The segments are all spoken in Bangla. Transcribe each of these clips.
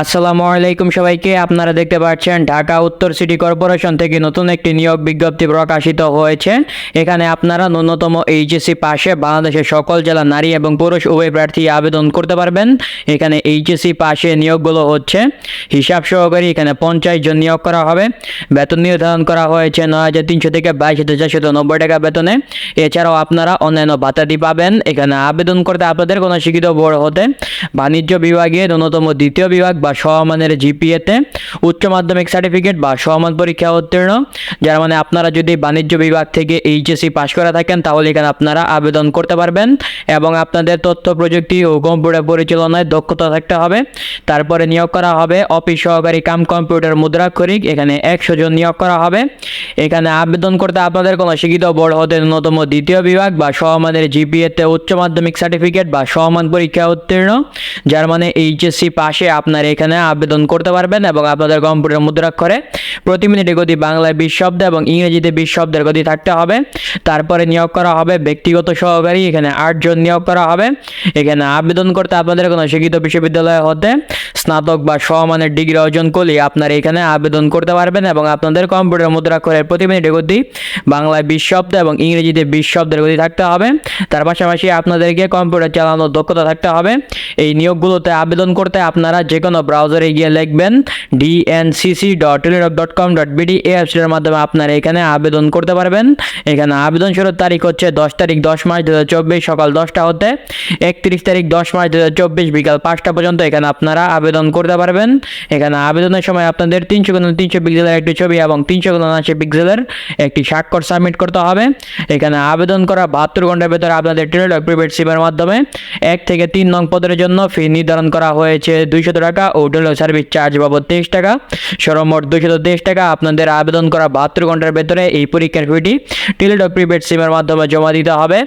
আসসালামু আলাইকুম সবাইকে, আপনারা দেখতে পাচ্ছেন ঢাকা উত্তর সিটি কর্পোরেশন থেকে নতুন একটি নিয়োগ বিজ্ঞপ্তি প্রকাশিত হয়েছে। এখানে আপনারা ন্যূনতম এইচএসসি পাশে বাংলাদেশের সকল জেলা নারী এবং পুরুষ উভয় প্রার্থী আবেদন করতে পারবেন। এখানে এইচএসসি পাশে নিয়োগগুলো হচ্ছে, হিসাব সহকারী এখানে পঞ্চাশ জন নিয়োগ করা হবে। বেতন নির্ধারণ করা হয়েছে নয় হাজার তিনশো থেকে বাইশ হাজার চারশো নব্বই টাকা বেতনে। এছাড়াও আপনারা অন্যান্য ভাতাদি পাবেন। এখানে আবেদন করতে আপনাদের কোনো শিক্ষিত বড় হতে বাণিজ্য বিভাগে ন্যূনতম দ্বিতীয় বিভাগ বা সমমানের জিপিএতে উচ্চ মাধ্যমিক সার্টিফিকেট বা সমান পরীক্ষা উত্তীর্ণ, যার মানে আপনারা যদি বাণিজ্য বিভাগ থেকে এইচএসসি পাশ করে থাকেন, তাহলে এখানে আপনারা আবেদন করতে পারবেন এবং আপনাদের তথ্য, প্রযুক্তি ও কম্পিউটার পরিচালনায় দক্ষতা থাকতে হবে। তারপরে নিয়োগ করা হবে অফিস সহকারী কাম কম্পিউটার মুদ্রাক্ষরিক এখানে একশো জন নিয়োগ করা হবে। এখানে আবেদন করতে আপনাদের কোনো শিক্ষিত বড় হতে ন্যূনতম দ্বিতীয় বিভাগ বা সমমানের জিপিএতে উচ্চ মাধ্যমিক সার্টিফিকেট বা সমান পরীক্ষা উত্তীর্ণ, যার মানে এইচএসসি পাশে আপনার এখানে আবেদন করতে পারবেন এবং আপনাদের কম্পিউটার মুদ্রাক্ষরে প্রতি মিনিটে গতি বাংলায় বিশ শব্দ এবং ইংরেজিতে বিশ শব্দের গতি থাকতে হবে। তারপরে নিয়োগ করা হবে, ব্যক্তিগত সহকারী, এখানে আটজন নিয়োগ করা হবে। এখানে আবেদন করতে আপনাদের কোনো শিক্ষিত বিশ্ববিদ্যালয় হতে স্নাতক বা সমমানের ডিগ্রি অর্জন করলে আপনারা এখানে আবেদন করতে পারবেন এবং আপনাদের কম্পিউটার মুদ্রাক্ষরের প্রতি মিনিটে গতি বাংলায় বিশ শব্দ এবং ইংরেজিতে বিশ শব্দের গতি থাকতে হবে। তার পাশাপাশি আপনাদেরকে কম্পিউটার চালানোর দক্ষতা থাকতে হবে। এই নিয়োগগুলোতে আবেদন করতে আপনারা যে কোনো ব্রাউজারে গিয়ে লিখবেন DNCC dot teledoc dot com dot BD এই অ্যাপসটির মাধ্যমে আপনারা এখানে আবেদন করতে পারবেন। এখানে আবেদন শুরুর তারিখ হচ্ছে দশ তারিখ দশ মার্চ দু হাজার চব্বিশ সকাল দশটা হতে একত্রিশ তারিখ দশ মার্চ দু বিকাল পাঁচটা পর্যন্ত এখানে আপনারা আবেদন করতে পারবেন। এখানে আবেদনের সময় আপনাদের তিনশো গুণ তিনশো পিক্সেলের একটি ছবি এবং তিনশো গুণ আশি পিক্সেলের একটি স্বাক্ষর সাবমিট করতে হবে। এখানে আবেদন করা বাহাত্তর ঘণ্টার ভেতরে আপনাদের টেলিডক প্রিপেড সিমের মাধ্যমে এক থেকে তিন নং পদের জন্য ফি নির্ধারণ করা হয়েছে দুইশত টাকা। ও টেলিডক সার্ভিস চার্জ বাবদ তেইশ টাকা সর্বমোট দুইশত তেইশ টাকা। আপনাদের আবেদন করা বাহাত্তর ঘণ্টার ভেতরে এই পরীক্ষার ফিটি টেলিডক প্রিপেড সিমের মাধ্যমে জমা দিতে হবে।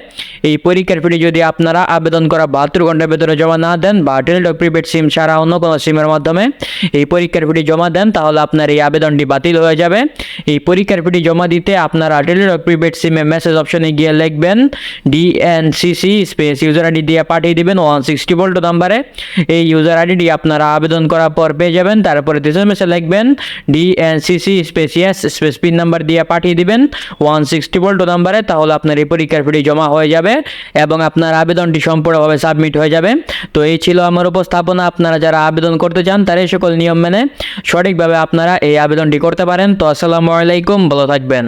এই পরীক্ষার ফিটি যদি আপনারা আবেদন করা বাহাত্তর ঘণ্টার ভেতরে জমা না দেন বা টেলিডক প্রিপেড সিম ছাড়া অন্য কোনো সিমের মাধ্যমে এই পরীক্ষার ফিটি জমা দেন, তাহলে আপনার এই আবেদনটি বাতিল হয়ে যাবে। এই পরীক্ষার ফিটি জমা দিতে আপনারা টেলিডক প্রিপেড সিমে মেসেজ অপশনে গিয়ে লিখবেন ডিএনসিসি স্পেস ইউজার আইডি দিয়ে পাঠিয়ে দিবেন ওয়ান সিক্সটি ভোল্ট নাম্বারে এই ইউজার আইডিটি আপনারা আবেদন করার পর পেয়ে যাবেন। তারপরে দ্বিতীয় মেসেজ লিখবেন DNCC space yes space PIN number দিয়ে পাঠিয়ে দিবেন। ওয়ান সিক্সটি ভোল্ট নাম্বারে তাহলে আপনার এই পরীক্ষার ফিটি জমা হয়ে যাবে এবং আপনার আবেদনটি সম্পূর্ণভাবে সাবমিট হয়ে যাবে। তো এই ছিল আমার উপস্থাপনা। আপনারা যারা আবেদন করতে চান, তারা সকল নিয়ম মেনে সঠিকভাবে আপনারা এই আবেদনটি করতে পারেন। তো আসসালামু আলাইকুম। ভালো থাকবেন।